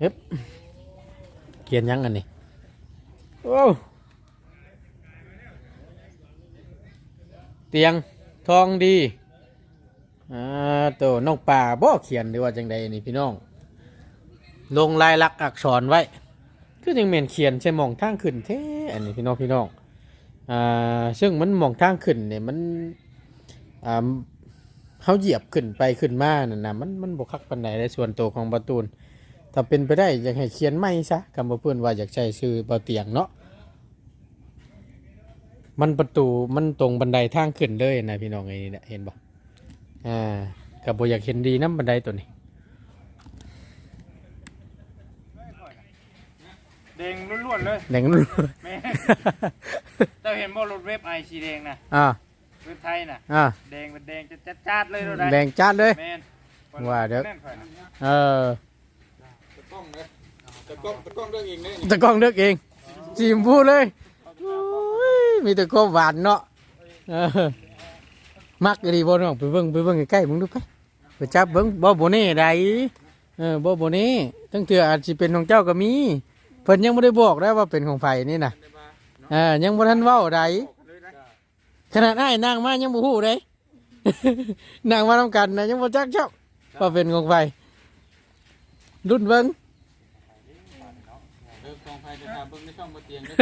เฮ็บเขียนยังอันนี้โอ้เตียงทองดีอ่าตัวน้องป่าบ่เขียนหรือว่าจังใดนี่พี่น้อง ลงลายลักษณ์อักษรไว้ คือยังเมนเขียนใช่มองทางขึ้นแท้อันนี้พี่น้องพี่น้องอ่าซึ่งมันมองทางขึ้นเนี่ยมันอ่าเขาเหยียบขึ้นไปขึ้นมานั่นนะมันมันบกคักปันไหนในส่วนตัวของประตูน ถ้าเป็นไปได้อยากให้เขียนไม่ซะคำว่าเพื่อนว่าอยากใช้ชื่อเบาเตียงเนาะมันประตูมันตรงบันไดทางขึ้นเลยนะพี่น้องไอ้นี่นะเห็นบ่อ่ากับบอยากเห็นดีน้ำบันไดตัวนี้แดงล้วนๆเลยแดงนู่นแม่เจ้าเห็นบ่รถเว็บไอสีแดงนะอ่าเว็บไทยนะอ่าแดงเป็นแดงจะจัดๆเลยรถไแดงจัดเลยแม่นว่าเด้อแน่นข่อยนะเออตะ กล้องเลยตะกล้องตะกล้องเรื่องเองเนี่ยตะกล้องเลือกเองจีมพูดเลยโอ้ยมีแต่ความหวานเนาะเออมักดีบ่น้องไปเบิ่งไปเบิ่งใกล้ๆมึงดูไปไปจับเบิ่งบ่โบเน่ใดเออบ่โบเน่ตั้งเถื่ออาจสิเป็นของเจ้าก็มีเพิ่นยังบ่ได้บอกได้ว่าเป็นของไผนี่น่ะเออยังบ่ทันเว้าใดขนาดอ้ายนางมายังบ่ฮู้เด้ นางมานํกันนะยังบ่จักเจ้าว่าเป็นของไผรุ่นเบิ่ง ไปไปหาเบิ้งในช่องบนเตียงด้อ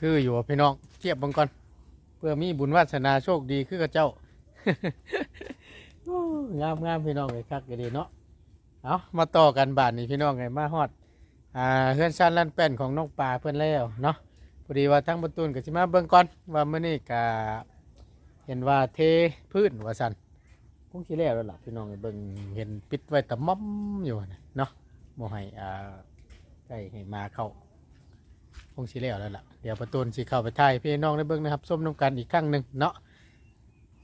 คืออยู่พี่น้องเทียบบังก่อนเพื่อมีบุญวาสนาโชคดีคือกับเจ้างามงามพี่น้องเลยคักก็ดีเนาะเอามาต่อกันบาทนี่พี่น้องไงมาฮอดอ่าเฮือนชันลั่นแป้นของน้องปลาเพื่อนแล้วเนาะพอดีว่าทั้งประตูนกับสิมาเบิ่งก่อนว่ามื้อนี้กะเห็นว่าเทพื้นว่าสันคงสิแล้วแล้วล่ะพี่น้องเอ้ยเบิ่งเห็นปิดไว้ตะม่อมอยู่นะเนาะบ่ให้อ่าใกล้ให้มาเข้า งสิแล้วแล้วล่ะเดี๋ยวประตูนสิเข้าไปถ่ายพี่น้องได้เบิ่งนะครับส้มน้ำกันอีกครั้งหนึ่งเนาะ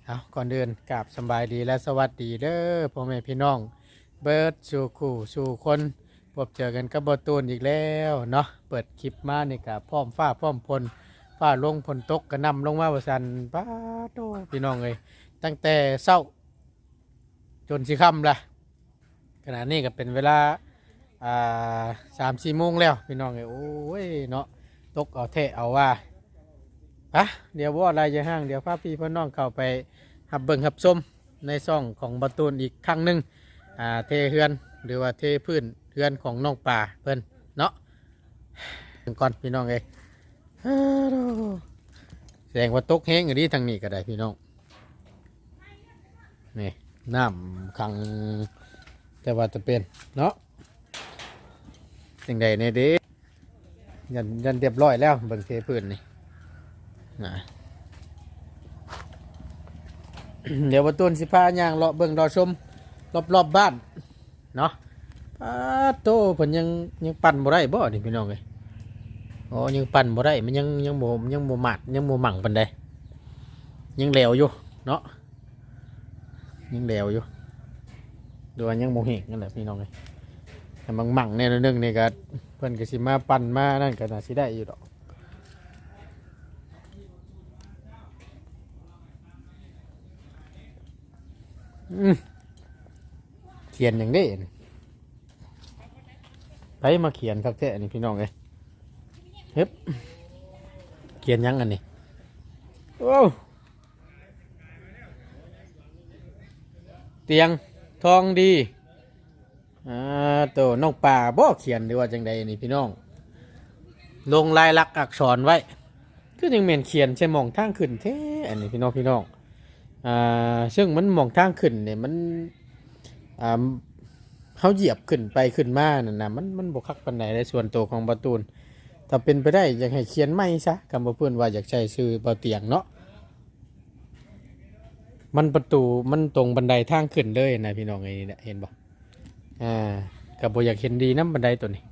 เอาก่อนเดินกราบสบายดีและสวัสดีเด้อพ่อแม่พี่น้อง เบิร์ดสู่คู่สู่คนพบเจอกันกับประตูนอีกแล้วเนาะเปิดคลิปมานี่กับพร้อมฟ้าพร้อมพลฟ้าลงพลตกกระนำลงมาบสันป้าโตพี่น้องเลยตั้งแต่เศร้า จนสิค่ำละขณะนี้ก็เป็นเวลาอ่าสามสี่โมงแล้วพี่น้องเอ้ยโอ้ยเนาะ ตกเอาเทะเอาว่าอะเดี๋ยวว่าอะไรจะห้างเดี๋ยวพาพี่พ่อน้องเข้าไปหับเบิ่งหับส้มในซ่องของประตูนอีกครั้งหนึ่งอ่าเทเฮือนหรือว่าเทพื้นเฮือนของน้องป่าเพิ่นเนาะถึงก่อนพี่น้องเอ้ยฮัลโหลแสดงว่าตกแห้งอยู่ดีทางนี้ก็ได้พี่น้องนี่น้ำขังแต่ว่าจะเป็นเนาะสิ่งใดเนี่ยเดิ ยันยันเรียบร้อยแล้วเบิ่งเทพื้นนี่นะเดี๋ยวประตูนสิพาย่างเลาะเบิ่งรอชมรอบรอบบ้านเนาะป้าโตเพิ่นยังยังปั่นบ่ได้บ่นี่พี่น้องเอ้ยอ๋อยังปั่นบ่ได้มันยังยังบ่ยังบ่หมัดยังบ่หมั่งปานใดยังเหลวอยู่เนาะยังเหลวอยู่ดูว่ายังบ่เห็นนั่นแหละพี่น้องเอ้ย แต่บางหมั่งเนี่ยนึงนี่ก็เพิ่นก็สิมาปั่นมานั่นก็น่าสิได้อยู่ดอกเขียนอย่างนี้ไปมาเขียนครับแท้นี่พี่น้องเอ้ยเฮ็บเขียนยังอันนี้โอ้เตียงทองดี อ่าตัวน้องป่าบ่เขียนหรือว่าจังใดนี่พี่น้อง ลงลายลักษณ์อักษรไว้คือยังเหมนเขียนใช่มองทางขึ้นแท้อันนี้พี่น้องพี่น้องอ่าซึ่งมันมองทางขึ้นเนี่ยมันอ่าเขาเหยียบขึ้นไปขึ้นมานั่นนะมันมันบกคักปันไหนในส่วนตัวของประตูนถ้าเป็นไปได้อยากให้เขียนไม่ซะคำว่าเพื่อนว่าอยากใช้ชื่อเบาเตียงเนาะมันประตูมันตรงบันไดทางขึ้นเลยนะพี่น้องไอ้นี่เห็นบ่อ่ อ่ากับบอยากเห็นดีน้ำบันไดตัวนี้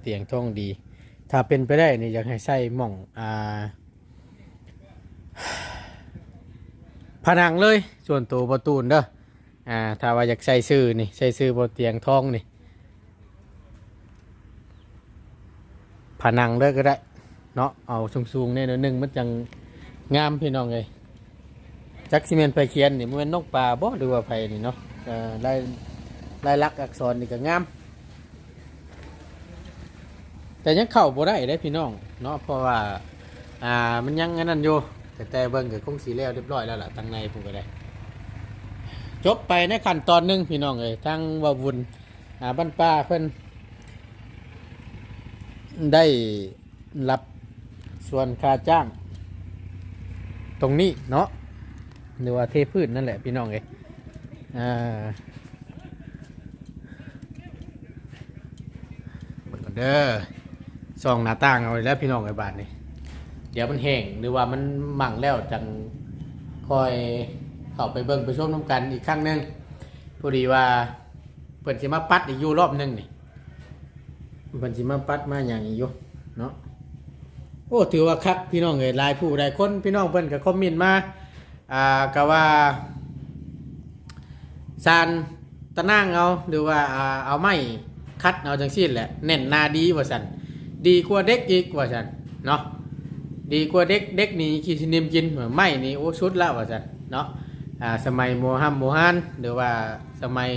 เตียงท่องดี ถ้าเป็นไปได้นี่อยากให้ใส่หม่องอ่าผนังเลย ส่วนตัวประตูนเด้ออ่าถ้าว่าอยากใส่ซื้อนี่ใส่ซื้อบนเตียงท่องนี่ผนังเลยก็ได้เนาะเอาสูงๆเนี่ยหนึ่งมันยังงามพี่น้องเลย จักซิเมนไปเขียนนี่มันเป็นนกปลาบ่หรือว่าไผนี่เนาะอ่อลายลายลักษณ์อักษรนี่ก็งาม แต่ยังเข้าบ่ได้ได้พี่น้องเนาะเพราะว่าอ่ามันยังอันนั้นอยู่แต่แต่เบิ่งก็คงสีแล้วเรียบร้อยแล้วล่ะทางในผมก็ได้ จบไปในขั้นตอนหนึ่งพี่น้องเอ้ยทั้งว่าบุญอ่าบ้านป้าเพิ่นได้รับส่วนค่าจ้าง ตรงนี้เนาะ หรือว่าเทพื้นนั่นแหละพี่น้องเอ้ยอ่าเบิ่งก่อนเด้อซองหน้าต่างเอาไว้แล้วพี่น้องไอ้บาทนี่เดี๋ยวมันแห้งหรือว่ามันหมั่งแล้วจังคอยเข้าไปเบิ่งไปชมน้ำกันอีกครั้งหนึงพอดีว่าเปิดสิมาปัดอีกอยู่รอบหนึงนี่เปิดสิมาปัดมาอย่างอีกอยู่เนาะ โอ้ถือว่าคักพี่น้องเอ้ยหลายผู้หลายคนพี่น้องเพิ่นก็คอมเมนต์มา อ่าก็ว่าซานตะนั่งเอาหรือว่าอ่าเอาไม้คัดเอาจังซี่แหละแน่นหนาดีกว่าซันดีกว่าเด็กอีกว่าฉันเนาะดีกว่าเด็กเด็กนี่ขี้สินิมกินไม่นี่โอ้ชุดละว่าฉันเนาะอ่าสมัยโมฮัมโมฮันหรือว่าสมัย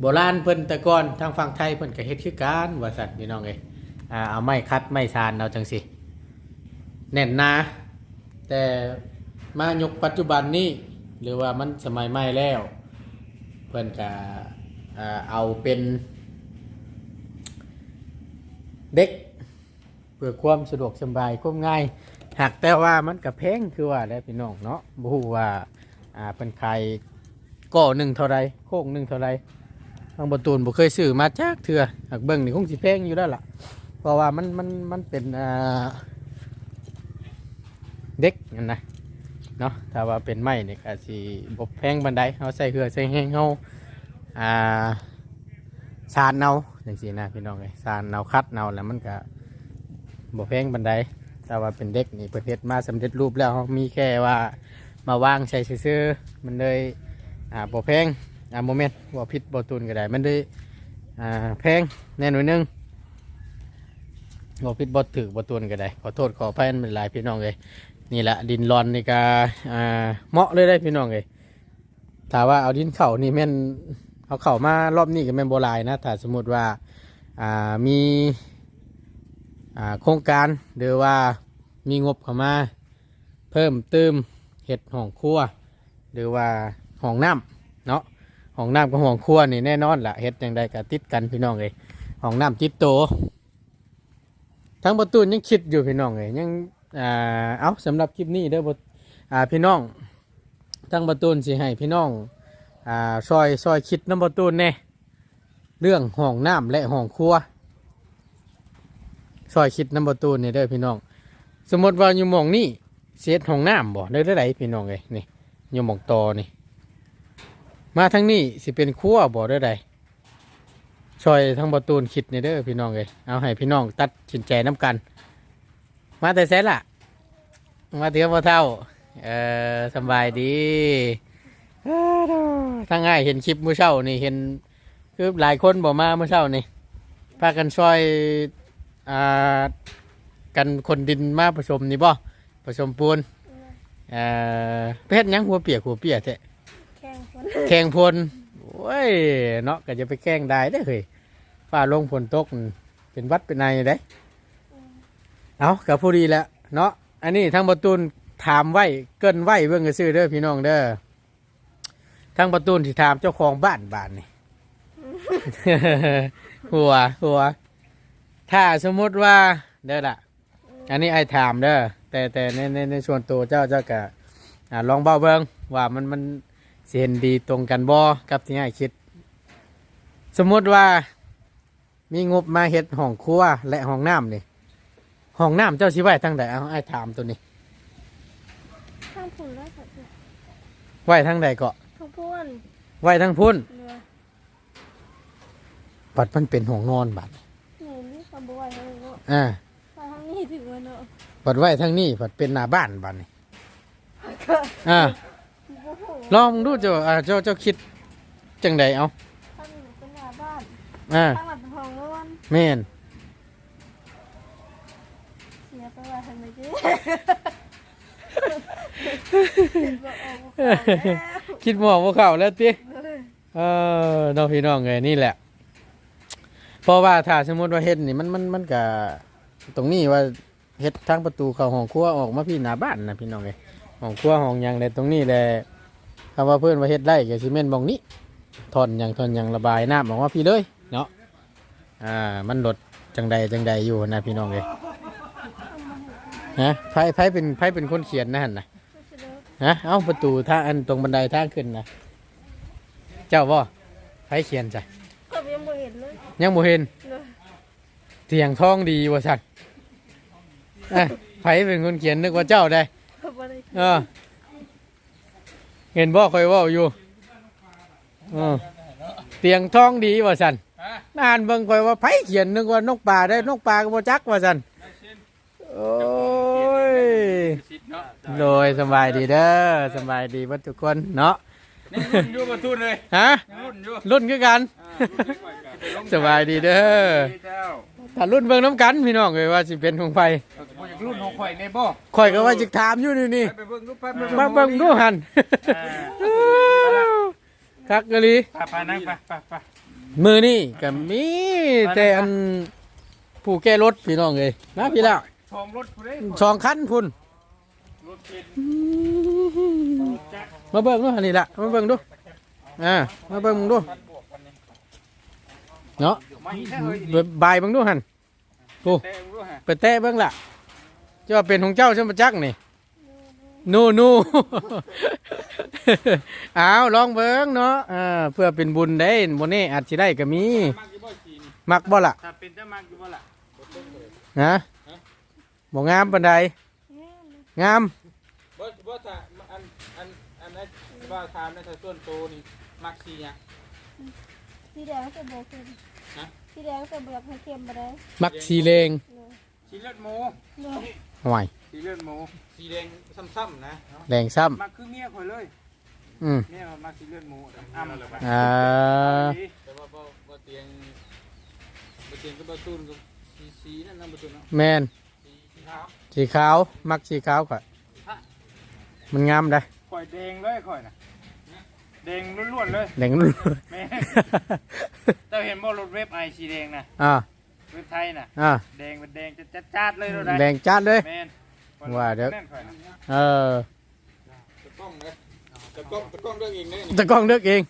โบราณเพิ่นต่ก่อนทางฝั่งไทยเพิ่นก็เฮ็ดคือกันว่าซันพี่น้องเอ้ยอ่าเอาไม้คัดไม้ซานเอาจังสิแน่นหนาแต่ มายกปัจจุบันนี้ หรือว่ามันสมัยใหม่แล้ว เพิ่อนก็อ่าเอาเป็นเด็กเพื่อความสะดวกสบายความง่ายหากแต่ว่ามันกับแพงคือว่าแล้วพี่น้องเนาะบูว่าอ่าเป็นใครก่อหนึ่งเท่าไรโค้งหนึ่งเท่าไรทางประตูนบ่เคยซื้อมาจากเถื่อหากเบิ่งนี่คงสิแพงอยู่แล้วล่ะ เพราะว่ามันมันมันเป็นอ่าเด็กนั่นนะ เนาะถ้าว่าเป็นไม้นี่ก็สิบ่แพงบันไดเอาใส่เหือใส่แห้งเฮาอ่าสารเนาจังซี่นะพี่น้องเอ้ยสารเนาคัดเนาแล้วมันก็บ่แพงบันไดแต่ว่าเป็นเด็กนี่ประเทศมาสำเร็จรูปแล้วเรามีแค่ว่ามาวางใช้ซื่อมันเลยอ่าบ่แพงอ่าโมเมนต์บ่ผิดบ่ตุนก็ได้มันเลยอ่าแพงแน่นอนหนึงบ่ผิดบ่ถือบ่ตุนก็ได้ขอโทษขออภัยมันหลายพี่น้องเลย นี่แหละดินรอนนี่ก็อ่าเหมาะเลยได้พี่น้องเลยถ้าว่าเอาดินเข่านี่แม่นเอาเข้ามารอบนี้ก็แม่นโบราณนะถ้าสมมติว่าอ่ามีอ่าโครงการหรือว่ามีงบเข้ามาเพิ่มเติมเห็ดห้องครัว หรือว่าห้องน้ำเนาะห้องน้ำกับห้องครัวนี่แน่นอนละเห็ดอย่างใดก็ติดกันพี่น้องเลยห้องน้ำจิตโตทั้งประตูยังคิดอยู่พี่น้องเลยยัง อ่าเอาสำหรับคลิปนี้เด้ออ่าพี่น้องทั้งประตูนสิให้พี่น้องอ่าซอยซอยคิดน้ำประตูนแน่เรื่องห้องน้ำและห้องครัวซอยคิดน้ำประตูนนี่เด้อพี่น้อง สมมติว่าอยู่หมองนี่เสียห้องน้ำบ่ได้ได้ไหพี่น้องเลยนี่อยู่หมองตอนี่มาทั้งนี้สิเป็นครัวบ่ได้ไดซอยทั้งประตูนคิดนี่เด้อพี่น้องเลยเอาให้พี่น้องตัดสินใจน้ำกัน มาแต่แซนล่ะ มาเถื่อพ่อเท่า เออสำบายดีทางง่ายเห็นคลิปเมื่อเช้านี่เห็นคือหลายคนบอกมาเมื่อเช้านี่พากันช่วยอ่ากันคนดินมาผสมนี่บ่ผสมปูนเอ่อเพชรยังหัวเปียกหัวเปียกแท้แข่งคนแข่งพลโอ้ยเนาะก็จะไปแกล้งได้ได้อเฮ้ยฟ้าลงฝนตกเป็นวัดเป็นไงได้ เอากับผู้ดีแล้วเนาะ อันนี้ทางประตูนถามไว้เกินไว้เบิ่งกระซื้อเด้อพี่น้องเด้อทั้งประตูนที่ถามเจ้าของบ้านบ้านนี่ หัวหัว ถ้าสมมติว่าเด้อละอันนี้ไอ้ถามเด้อแต่แต่ในในในส่วนตัวเจ้าเจ้าก็อ่าลองเบ้าเบิ้งว่ามันมันเสิเห็นดีตรงกันบ่กับที่ไอ้คิด สมมติว่ามีงบมาเฮ็ดห้องครัวและห้องน้ำนี่ ห้องน้ำเจ้าสิไว้ทั้งใดเอาไอ้ถามตัวนี้ข้างผุนแล้วค่ะไว้ทั้งใดก็ข้างพุ่นไว้ทั้งพุ่นเรือบัดมันเป็นห้องนอนบัดหนูนี่ขบวนอ่ามาทางนี้ถึงวันเนาะผัดไว้ทางนี้ผัดเป็นหน้าบ้านบ้านนี่อ่าโอ้โหลองดูเจ้าอ่าเจ้าเจ้าคิดจังใดเอาท่านเป็นหน้าบ้านอ่าข้างหลังเป็นห้องนอนแม่น เสียไปว่าทำไมเจ๊คิดหมอกว่าเขาแล้วติเลยเออน้องพี่น้องไงนี่แหละ เพราะว่าถ้าสมมติว่าเฮ็ดนี่มันมันมันก็ตรงนี้ว่าเฮ็ดทางประตูเข้าห้องครัวออกมาพี่หน้าบ้านนะพี่น้องเอ้ยห้องครัวห้องหยังในตรงนี้แหละคำว่าเพื่อนว่าเฮ็ดได้ก็สิแม่นบ่งนี้ทอนหยังทอนหยังระบายน้ำออกมาพี่เลยเนาะอ่ามันลดจังใดจังใดอยู่นะพี่น้องเอ้ย ฮะไผไผเป็นไผเป็นคนเขียนนะหั่นน่ะก็จะเลิกฮะเอ้าประตูทางอันตรงบันไดทางขึ้นนะเจ้าบ่ไผเขียนจ้ะก็ยังไม่เห็นเลยยังบ่เห็นเลยเตียงทองดีว่าซั่นเอ้ยไผเป็นคนเขียนนึกว่าเจ้าได้ก็ไม่ได้เออเห็นบ่ค่อยเว้าอยู่เออเตียงทองดีว่าซั่นฮะอ่านเบิ่งค่อยว่าไผเขียนนึกว่านกป่าได้นกป่าก็บ่จักว่าซั่นโอ้ยสิทธิ์เนาะ โดยสำบายดีเด้อสำบายดีเบ่ทุกคนเนาะนี่รุ่นอยู่ประตูเลยฮะยังรุ่นอยู่รุ่นคือกันอ่ารุ่นนี้ก่อนกันสบายดีเด้อเจ้าถ้ารุ่นเบิ่งน้ำกันพี่น้องเอ้ยว่าสิเป็นของไผเออบ่อยากรุ่นของข่อยในบ่ข่อยก็ว่าสิถามอยู่นี่นี่ไปเบิ่งรูปไปมาเบิ่งดูหันคักกะลีไปไปนั่งไปไปไปมือนี่ก็มีแต่อันผู้แก้รถพี่น้องเอ้ยมาพี่แล้ว ทองรถผู้ใดสองคันพุ่นรถเป็นจักรมาเบิ่งดูหันนี่ล่ะมาเบิ่งดูอ่ามาเบิ่งดูเนาะไม่ใช่เฮ้ยบายเบิ่งดูหันโอ้แต่รู้ฮะไปแตะเบิ่งล่ะจะว่าเป็นของเจ้าใช่ไหมจักนี่นูนูเอาลองเบิ้งเนาะอ่าเพื่อเป็นบุญได้บนนี้อาจจะได้ก็มีมักอยู่บ่สีนี่มักบ่ล่ะถ้าเป็นจะมากอยู่บ่ล่ะนะ บ่งามปานใดงามบ่บ่ถ้าอันอันอันนั้นว่าถามในถ้าส่วนโตวนี่มักสีหยังสีแดงจะบอกเค็มฮะสีแดงจะแบบให้เค็มไปได้มักสีแดงเลยสีเลือดหมูเลยห่วยสีเลือดหมูสีแดงซ้ำๆนะแดงซ้มาคือเมียข่อยเลยำอืมเมียมาสีเลือดหมูอ้ำเลยอ่าแต่ว่าบ่บ่เตียงบ่เตียงก็บ่ตูนก็สีสีนั่นนะบ่ตูนเนาะแมนสีสี ขาวสีขาว มักสีขาวก่อนมันงามได้ข่อยแดงเลยข่อยน่ะแดงล้วนๆเลยแดงรุ่นแม่เจ้าเห็นบ่รถเว็บไอสีแดงนะอ่าเว็บไทยน่ะอ่าแดงเป็นแดงจะจัดๆเลยเราได้แดงจัดเลยแม่นว่าเด้อแม่นข่อยน่ะเออตะกล้องเลยตะกล้องตะกล้องเรื่องเองเนี่ยตะกล้องเลือกเอง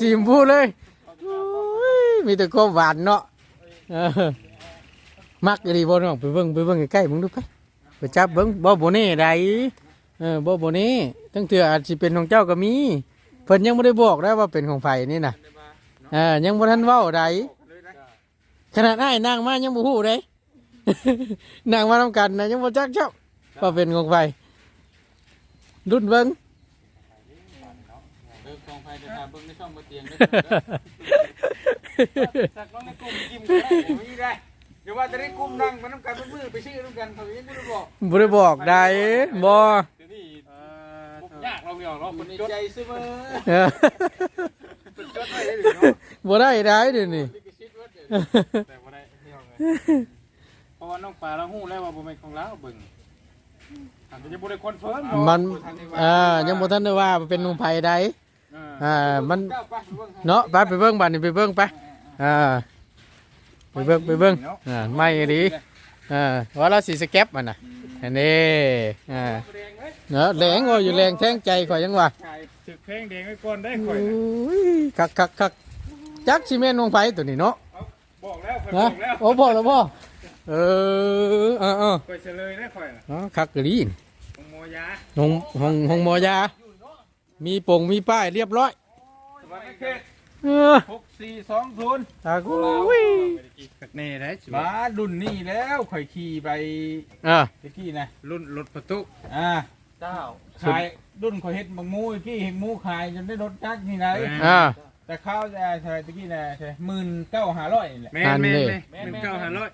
จีมพูดเลยอุ้ยมีแต่ความหวานเนาะเออ มักอีหลีบ่น้องไปเบิ่งไปเบิ่งใกล้ๆมึงดูไปไปจับเบิ่งบ่บ่แนี่ใดเออบ่บ่แนี่ตั้งเทื่ออาจสิเป็นของเจ้าก็มีเพิ่นยังบ่ได้บอกได้ว่าเป็นของไผนี่น่ะเออยังบ่ทันเว้าใดขนาดอ้ายนางมายังบ่ฮู้เด้ นางมานํกันนะยังบ่จักเจ้าว่าเป็นของไผรุ่นเบิ่งเออของไฟจะทาเบิ่งในช่องบ่เตียงเด้อสักน้องในกลุ่มกิมก็ได้ผมมีได้ เดี๋ยวว่าจะได้กลุ่มนั่งมาน้ำกันมือไปชื่อน้ำกันเขายังไม่ได้บอกบ่ได้บอกได้บ่เดี๋ยวนี้เออยากเราเดียวเนาะคคนนในจดใจเสมอเออคนจดไว้ได้หรือเนาะบ่ได้ได้เดี๋ยวนี้ลิขสิทธิ์วัดเดี๋ยวแต่บ่ได้เที่ยวเลยเพราะว่าน้องปลาเราฮู้แล้วว่าบ่แม่นของเราเบิ่งอาจจะบ่ได้คอนเฟิร์มเนาะมันอ่ายังบ่ทันได้ว่าเป็นของไผใดเอออ่ามันเจ้าไปเบิ่งเนาะไปไปเบิ่งบัดนี้ไปเบิ่งไปอ่า ไปเบิ่งไปเบิ่งอ่าไม่ดีอ่าว่าเราสิสแกปมันน่ะอันนี้อ่าแดงเลยเนาะแรงโอ้อยู่แรงแทงใจข่อยยังว่าขายถึกเพลงแดงไว้ก่อนได้ข่โอ้อยน่ะยคักคักคักจักสิแม่นของไผตัวนี้เนาะบอกแล้วข่อยบนะอกแล้วโอ้บอกแล้วบ่เอออ่าอ่าข่อยเฉลยได้ข่อยน่ะเนาะคักกะลีนของโมยาห้องห้องห้องหมอยา มีปงมีป้ายเรียบร้อยสวัสดี เขตเออหกสี่สองศูนย์ตากูยแน่ได้สิมารุ่นนี้แล้วข่อยขี่ไปอ่าตะกี้นะรุ่นรถประตูอ่าเจ้าขายรุ่นข่อยเฮ็ดบังมูตะกี้เฮ็ดหมูขายจนได้รถจักรนี่ไหนอ่าแต่ข้าวจะใช่ตะกี้นะใช่หมื่นเก้าห้าร้อยนี่แหละแม่อันนแม่นนี้แม่นหนึ่งเก้าห้าร้อย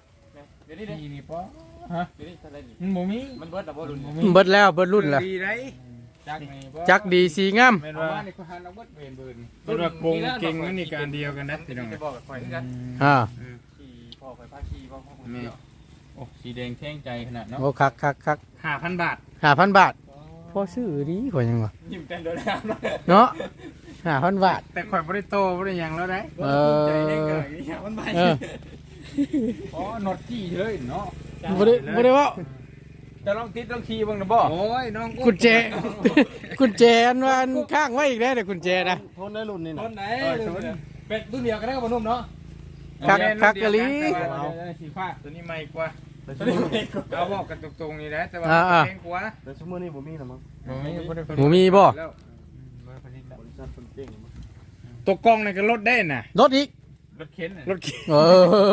เดี๋ยวนี้เด้นี่นี่ป่ะฮะเดี๋ยวนี้เท่าไหร่นี่มันบ่มีมันเบิดแล้วบ่รุ่นเบิดแล้วเบิดรุ่นละดีได้ จักนี่บ่จักดีสีงามแม่นเอาว่าว่านี่ก็หันเอาเบิดเวนเบิร์นเป็นว่าโกงเก่งนั่นนี่การเดียวกันนะพี่น้องจะบอกกับข่อยคือกันอ่าขี่พ่อไปพาขี่พ่อพ่อผมเดียวโอ้สีแดงแท่งใจขนาดเนาะโอ้คักคักคักห้าพันบาทห้าพันบาทพอซื้อดีกว่ายังวะยิ้มเต้นโดนน้ำเนาะเนาะห้าพันบาท แต่ข่อยบ่ได้โตบ่ได้หยังแล้วได้เออ ใจแห้งกันอย่างนี้มันไปเอออ๋อนอตจี้เลยเนาะบ่ได้บ่ได้เว่า จะลองติดลองขี่บ้างนะบ่โอ้ยน้องกุญแจกุญแจอันวาอันข้างไว้อีกแล้วเดี๋ยวกุญแจนะทนได้รุ่นนี่ต้นะนไหนเป็ดรุ่นเดียวกันได้กับพ่อนุ่มเนาะคักคักกะลีสีฟ้าตัวนี้ใหม่กว่าแต่ตัชั่ววนี้โมงเอาบอกกันตรงๆนี่นะแต่ว่าอ่าแพงกว่าแต่ชั่วโมงนี้ผมมีนะมั้งบ่มีบ่ได้ผลิตหมูมีบ่แล้วบริษัทคนเก่งมั้งตัวกล้องนี่ก็ลดได้น่ะรถอีกรถเข็นรถเข็นเอ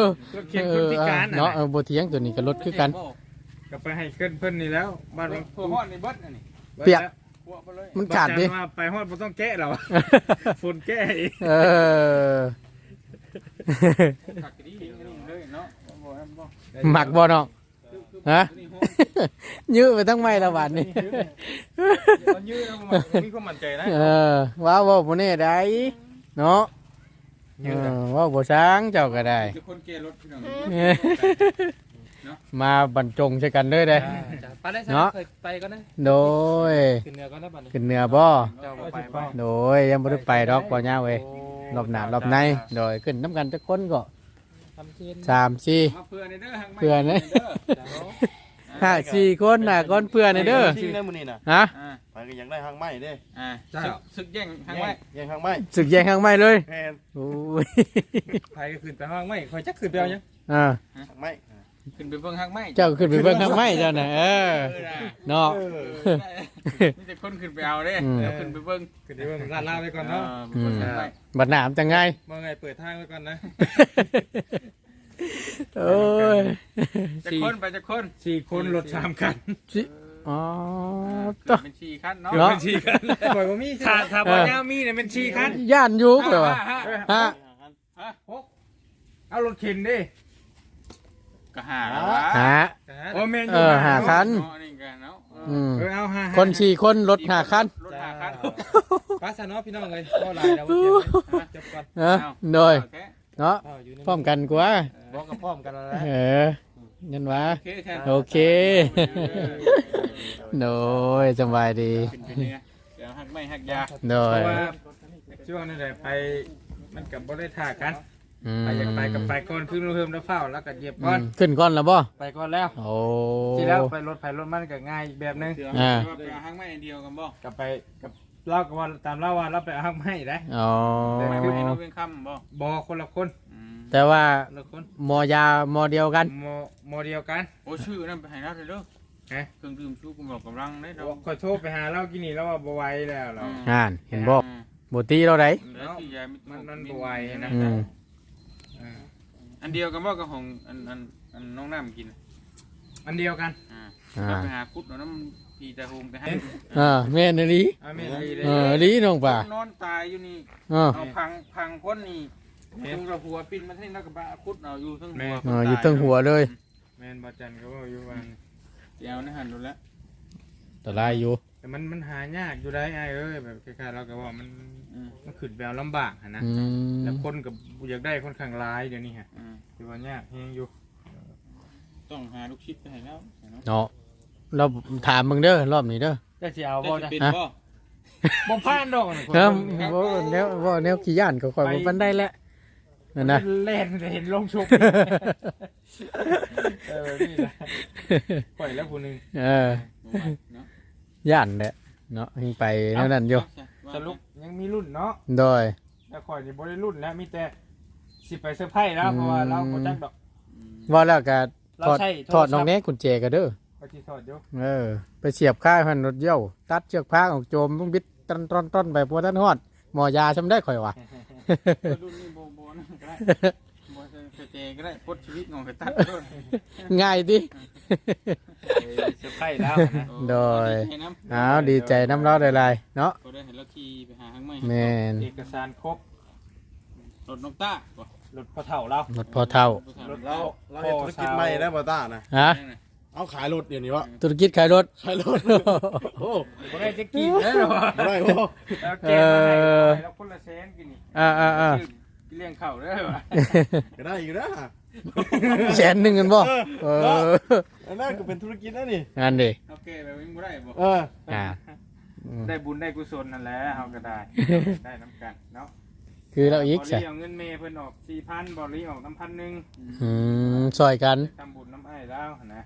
อรถเข็นคนพิการน่ะเนาะเออบ่เถียงตัวนี้ก็รถคือกัน ก็ไปให้เพิ่นเพิ่นนี่แล้วบ้านตัวมันหอดในเบิดอันนี้เปียกหัวไปเลยมันขาดดิบอกจันว่าไปฮอดบ่ต้องแกะหรอฝนแกะอีกเออ ขักดีเลยเนาะบ่บ่หมักบ่น้องฮะ ยื้อไปทั้งไม้ละบาดนี่มันยืดแล้วมันมีความมั่นใจนะเออว้าวบ่บ่แน่ได้เนาะเออว้าวบ่ช้างเจ้าก็ได้ จะคนเกรถพี่น้อง มาบรรจงใช้กันเลยเด้ไปได้เนาะ เคยไปก็ได้โดยขึ้นเหนือก็ได้บัดนี้ขึ้นเหนือบ่เจ้าบ่ไปบ่โดยยังบ่ได้ไปดอกบ่ยาวเว้ยรอบหน้ารอบในโดยขึ้นน้ำกันจักคนก็ทำเทียนสามสี่ มาเพื่อนในเด้อหังเพื่อนนะห้าสี่คนน่ะก้อนเพื่อนน่ะเด้อจริงได้มื้อนี้นะฮะอ่าไปก็ยังได้หางไม้เด้อ่าศึกศึกแย่งหังไว้ยังหางไม้สึกแย่งข้างไม้เลยแพนโอ้ยไปก็ขึ้นไปห้างไม้คอยจักขึ้นไปเอายังอ่าหางไม้ ขึ้นไปเบิ่งหังไม้เจ้าขึ้นไปเบิ่งข้างไม้เจ้าน่ะเออเนาะ นี่จะคนขึ้นไปเอาเด้อืม เดี๋ยวขึ้นไปเบิ่งขึ้นที่เบิ่งลาดลาวไปก่อนเนาะอืมเออบัดหนามจังไงบ่ไงเปิดทางไว้ก่อนนะโอ้ยจะคนไปจะคนสี่คนรถสามคันอ๋อตัตัวเป็นชีคันเนาะเนาะเป็นสี่คันข่อยบ่มีถ้าถ้าบ่ยาวมีเนี่ยเป็นสี่คันย่านอยู่เหรอฮะฮะ ฮะเอารถเข็นดิ ก็หาแล้ววะฮะโอ้แม่นอเอยู่อหาคันเนาะนี่กันเนาะเอออืมเออเอาหาคนสี่คนรถหาคันรถหาคันป้าซะเนาะพี่น้องเอ้ยบ่หลายแล้วบ่เก็บไว้จบก่อนเออโดยโอเคเนาะเอาอยู่ในพร้อมกันกว่าบอกกับพร้อมกันแล้วนะเออยันวะ โอเคแทนโอเคโดยสบายดีขึ้นไปเนี่ยเดี๋ยวหักไม่หักยา โดเพยราะว่าช่วงนั้นแหละไปมันกับบ่ได้ท่ากันอืม ไปอยากไปกับไปก่อนขึ้นเพิ่มแล้วเฝ้าแล้วก็เหยียบอืก่อนมขึ้นก้อนแล้วบ่ไปก่อนแล้ว โอ้ ที่แล้วไปรถไฟรถมันก็ง่ายอีกแบบนึงเดี๋ยวอ่าไปเอาหักไม่อันเดียวกันบ่กับไปกับเล่ากับว่าตามเล่าว่าเราไปเอาหักไม้ได้ อ๋อ ไม่ไม่ให้น้องเป็นคำบ่บอคนละคนอืมแต่ว่าคนละคนหมอยามอเดียวกันโมโมเดียวกัน โอ้ชื่อนั่นไปให้เราเลยเด้อฮะ เครื่องดื่มชูกำลังกำลังได้เราขอโทษไปหาเรากินนี่แล้วว่าบไหวแล้วเรา อ่านเห็นบ่บ่ตีเราได้แล้วที่ยายมันมันบ่ไหวนะ อืมอ่า อันเดียวกันบ่กับของอันอันอันน้องน้ำกินอันเดียวกันอ่าอ่าเราไปหาคุดเนาะน้ำพีแต่โฮมไปให้อ่าแม่นอีหลีอาเมนดีเลยเอออีหลีน้องป่านอนตายอยู่นี่เออเอาพังพังคนนี่ลุงเราหัวปิ้นมาที่นักกระบะคุดเอาอยู่ทั้งหัวเอออยู่เทั้งหัวเลยแมนบอจันก็ว่าอยู่วันเดี๋ยวนะหันดูแล้วตะลายอยู่ แต่มันมันหายากอยู่ได้ไอ้เอ้ยแบบคล้ายๆเราก็ว่ามันอืมมันขึ้นแบบลำบากอะนะอืมแล้วคนกับอยากได้ค่อนข้างร้ายเดี๋ยวนี้ฮะอืมคือว่ายากเฮงอยู่ต้องหาลูกชิดไปให้แล้วเนาะเนาะเราถามมึงเด้อรอบนี้เด้อจะสิเอาได้บ่จะจ้ะเป็นฮะบ่บ่ผ่านดอกนะเนาะบ่แนวบ่แนวขี้ย่านก็ค่อยบ่ปานได้แหละนั่นนะ เล่นจะเห็นลงชุบเออนี่นะปล่อยแล้วผู้หนึงเออเนาะ ย่านแหละเนาะยังไปแนวนั้นอยู่สรุปยังมีรุ่นเนาะโดยแต่ข่อยนี่บ่ได้รุ่นแล้วมีแต่สิไปเซอร์ไพรส์แล้วเพราะว่าเราบ่จักดอกว่าแล้วก็เราถอดใช้ถอดน้องแน่กุญแจก็เด้อเขาสิถอดอยู่เออ ไปเสียบค่ายพันรถเยี่ยว ตัดเชือกพางออกโจมต้องบิดตรอนตรอนตรอนไปพัวท่านฮอดหมอยาชำได้ข่อยว่ะรุ่นนี้โบโบนะก็ได้โบเซเจก็ได้พดชีวิตงงไปตัดด้วยง่ายดิ เซอร์ไพรส์แล้วนะโดยให้น้ำอ้าวดีใจน้ำเล้อหลายๆเนาะก็ได้เห็นแล้วขี่ไปหาข้างไม่แมนเอกสารครบรถนกต้าบ่รถพอเฒ่าเราหมดพอเท่ารถเรา เราเฮ็ดธุรกิจใหม่ได้บ่ต้านะ ฮะเอาขายรถเดี๋ยวนี้วะธุรกิจขายรถ ขายรถ โอ้บ่ได้จะกินแล้วเหรอบ่ได้บ่แล้วแกมาให้เราคนละแสนกินนี่อ่าอ่าอ่าชื่เลี้ยงข้าวเด้อว่ะก็ได้อยู่นะ แสนหนึ่งกันบ่เอออันนั้นก็เป็นธุรกิจนะนี่งานดิโอเคแบบนี้บ่ได้บ่เอออ่าอืมได้บุญได้กุศลนั่นแหละเฮาก็ได้ ได้น้ำกันเนาะคือเราอีกบใช่ริเอาเงินเมย์เพิ่นออก4,000บ่รีออกน้ำพันหนึงอืมซอยกันทำบุญน้ำไอ้แล้วนะ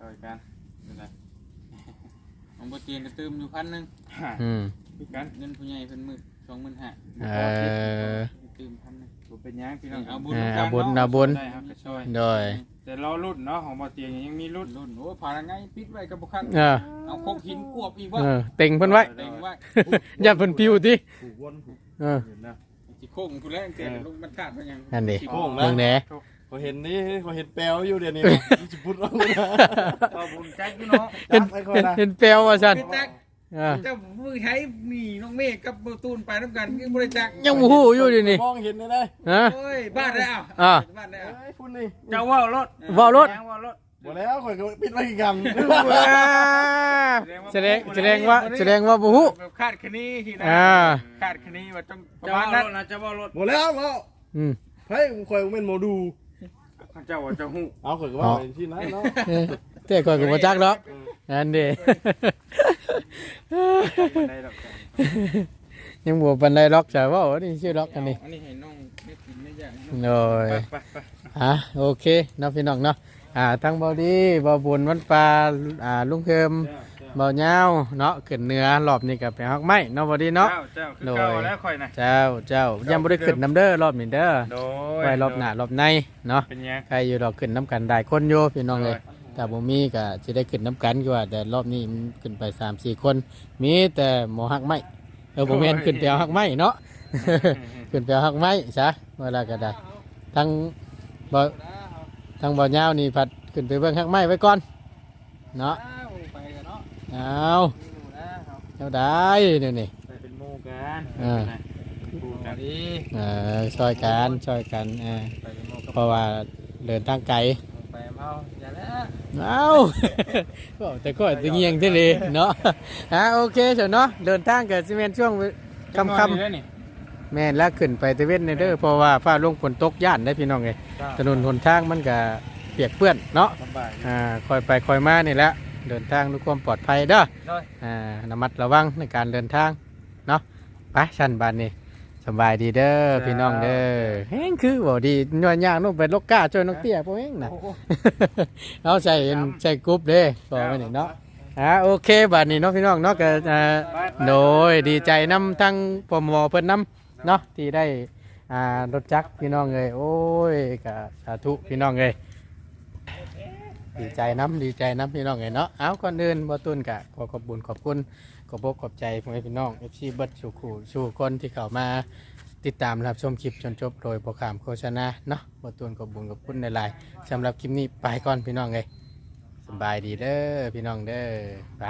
ช่วยกันนั่นแหละของบ่เตียงก็เติมอยู่พันหนึงอืมพี่กันเงินผู้ใหญ่เพิ่นมื้อ25,000เออ เป็นหยังพี่น้องเอาบุญอ่าเอาบุญเอาบุญ ได้ครับก็ช่วยโดยแต่รอรุ่นเนาะของบ่เตียงยังมีรุ่นรุ่นโอ้ผ่านยังไงปิดไว้ก็บ่คักเออเอาโคกหินกวบอีกว่าเออเต็งเพิ่นไว้เต็งไว้อย่าเพิ่นปิวติผูกวนผูกเออเห็นนะ สิโค้งกูแล้วตั้งแต่ลงมันขาดไปยังนั่นดิสิโค้งเบิ่งแหน่เขาเห็นนี่เขาเห็นแปลวอยู่เดี๋ยวนี้นะสิพุดเอาเลยนะก็บุญใจพี่น้องเห็นจับไปก่อนเห็นนะเห็นแปลวว่าซั่น พี่แจ๊ค อ่าเจ้ามือใช้มีน้องเมฆกับประตูนไปน้ำกันยังบริจาคยังบ่ฮู้อยู่ดินี่มองเห็นเลยได้ฮะ โอ้ยบ้านได้เอาอ่าบ้านได้เอาเอ้ยพูดนี่เจ้าว่าวรถว่าวรถแจ้งว่าวรถหมดแล้วข่อยก็ปิดไว้อีกกันแสดงแสดงว่าแสดงว่าบ่ฮู้ แบบคาดคะเนีที่นะอ่า คาดคะเนีว่าต้องประเจ้ามาณว่านั้นรถนะเจ้าว่ารถหมดแล้วเนาะอืม เฮ้ยข่อยเป็นโมดู เจ้าว่าเจ้าฮู้เอาข่อยก็ว่าเป็นที่นั้นเนาะเออแต่ก่อนก็บ่จักดอกนั่นดิบ่ ได้ดอกจ้ะยังบ่ปานใดดอกจ้ะเว่านี่ชื่อดอกอันนี้อันนี้ให้น้องไม่กินไม่อยากโอ้ยไปไปไปอะโอเคเนาะพี่น้องเนาะอ่าทั้งเบาดีเบาบุญวันปลาอ่าลุงเคิมเบาเงาวเนาะขึ้นเหนือรอบนี้ก็ไปฮักไม้เนาะเบาดีเนาะเจ้าเจ้าคือเก่าแล้วค่อยนะเจ้าเจ้ายังบ่ได้ขึ้นน้ำเด้อรอบนี้เด้อโดยไว้รอบหน้ารอบในเนาะเป็นยังใครอยู่ดอกขึ้นน้ำกันได้คนโยพี่น้องเลย แต่บ่มีก็สิได้ขึ้นน้ำกันกว่า แต่รอบนี้มันขึ้นไป3 4คน มีแต่หมอฮักไม้เออบ่แม่นขึ้นไปเอาฮักไม้เนาะ ขึ้นไปเอาฮักไม้ซะเวลาก็ได้ทั้งบ่ทั้งบ่ยาวนี่ผัดขึ้นไปเบิ่งฮักไม้ไว้ก่อนเนาะไปกันเนาะเอาเจ้าได้เดี๋ยวนี้ไปเป็นหมู่กันอ่าหมู่กันดีเออช่วยกันช่วยกันเออไปเป็นหมู่กับเพราะว่าเดินทางไกล ไปเมาอย่าแล้ว เอาก็แต่ก็จะเงียงที่เลยเนาะฮะโอเคเถอะเนาะเดินทางกับซีเมนช่วงคำคจักหน่อยนี่เด้อนี่ำแม่นแล้วขึ้นไปตะเวนในเด้อเพราะว่าฟ้าลงฝนตกย่านได้พี่น้องไงถนนหนทางมันก็เปียกเปื้อนเนาะลำบากอยู่อ่าคอยไปคอยมานี่แหละเดินทางด้วยความปลอดภัยเด้อได้อ่าระมัดระวังในการเดินทางเนาะไปชันบานนี่ สบายดีเด้อพี่น้องเด้อแห้งคือบ่ดีย้อนยากนู่นไปลกกาช่วยน้องเตี้ยพวกเองนะโอ้โหเอาใส่ใส่กรุ๊ปเด้ก็ไม่นี่เนาะอ่าโอเคบัดนี้เนาะพี่น้องเนาะก็อ่าโดยดีใจนำทั้งปมเพิ่นนำเนาะที่ได้อ่ารถจักรพี่น้องเลยโอ้ยก็สาธุพี่น้องเลยดีใจน้ำดีใจน้ำพี่น้องเลยเนาะเอาก่อนอื่นบ่ตุนกะขอขอบคุญขอบคุณ ขอบอกขอบใจพ่อแม่พี่น้อง FC เบิร์ดสู่คู่สู่คนที่เข้ามาติดตามรับชมคลิปจนจบโดยโปรแกรมโฆษณาเนาะบทตุนขอบบุญขอบพุ่นในไลน์สำหรับคลิปนี้ไปก่อนพี่น้องเลยสบายดีเด้อพี่น้องเด้อไป